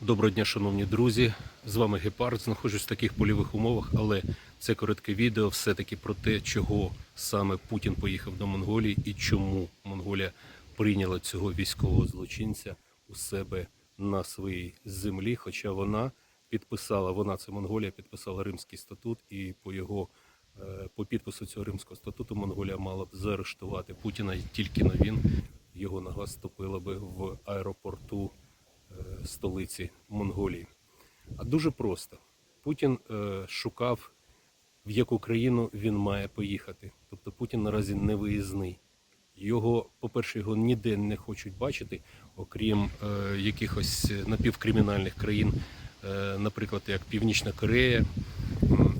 Доброго дня, шановні друзі. З вами Гепард. Знаходжусь в таких польових умовах, але це коротке відео все-таки про те, чого саме Путін поїхав до Монголії і чому Монголія прийняла цього військового злочинця у себе на своїй землі. Хоча вона підписала, вона це Монголія, підписала Римський статут, і по його по підпису цього Римського статуту Монголія мала б заарештувати Путіна, і тільки на він його нога ступила би в аеропорту е, столиці Монголії. А дуже просто. Путін е, шукав, в яку країну він має поїхати. Тобто Путін наразі не виїзний. Його, по-перше, його ніде не хочуть бачити, окрім е, якихось напівкримінальних країн, е, наприклад, як Північна Корея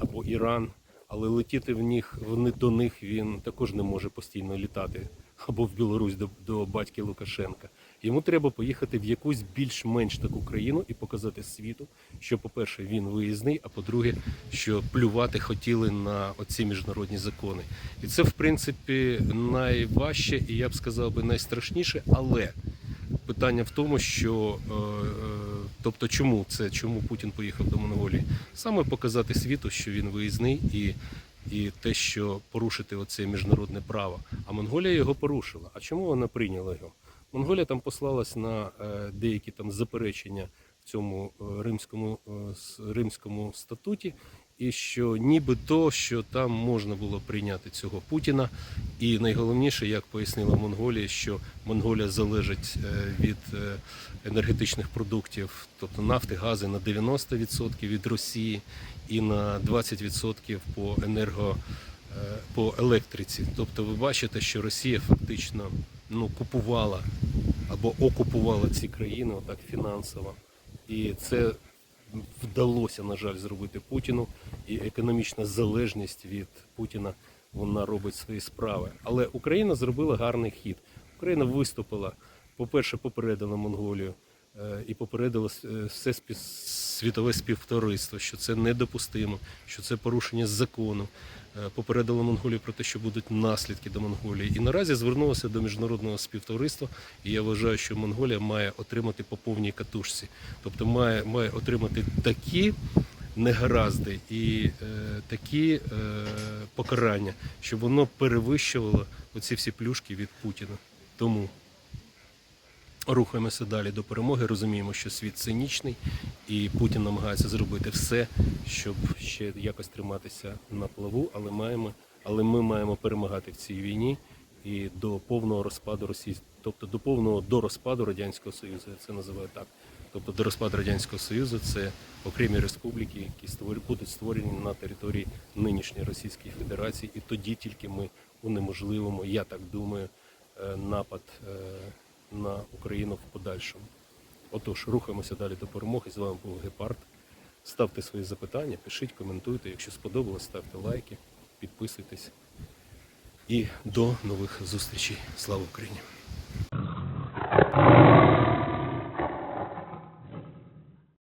або Іран. Але летіти в них до них він також не може постійно літати або в Білорусь до, до батьки Лукашенка. Йому треба поїхати в якусь більш-менш таку країну і показати світу, що, по-перше, він виїзний, а по-друге, що плювати хотіли на оці міжнародні закони. І це, в принципі, найважче і я б сказав би найстрашніше, але питання в тому, що е, е, тобто, чому це, чому Путін поїхав до Монголії? Саме показати світу, що він виїзний і. І те, що порушити оце міжнародне право. А Монголія його порушила. А чому вона прийняла його? Монголія там послалась на е, деякі там заперечення в цьому е, римському, е, римському статуті, і що ніби то, що там можна було прийняти цього Путіна. І найголовніше, як пояснила Монголія, що Монголія залежить е, від е, енергетичних продуктів, тобто нафти, гази на 90% від Росії і на 20% по енерго е, по електриці. Тобто ви бачите, що Росія фактично ну, купувала або окупувала ці країни отак фінансово. І це вдалося, на жаль, зробити Путіну. І економічна залежність від Путіна вона робить свої справи. Але Україна зробила гарний хід. Україна виступила, по-перше, попередила Монголію і попередила е, все світове співтовариство, що це недопустимо, що це порушення закону. Е, Попередила Монголію про те, що будуть наслідки до Монголії. І наразі звернулася до міжнародного співтовариства. І я вважаю, що Монголія має отримати по повній катушці, тобто має, має отримати такі негаразди і е, такі е, покарання, щоб воно перевищувало оці всі плюшки від Путіна. Тому рухаємося далі до перемоги. Розуміємо, що світ цинічний, і Путін намагається зробити все, щоб ще якось триматися на плаву, але маємо, але ми маємо перемагати в цій війні і до повного розпаду Росії, тобто до повного до розпаду Радянського Союзу, я це називаю так. Тобто до розпаду Радянського Союзу це окремі республіки, які створю- будуть створені на території нинішньої Російської Федерації, і тоді тільки ми унеможливимо, я так думаю, е, напад е, на Україну в подальшому. Отож, рухаємося далі до перемоги. З вами був Гепард. Ставте свої запитання, пишіть, коментуйте. Якщо сподобалось, ставте лайки, підписуйтесь. І до нових зустрічей. Слава Україні!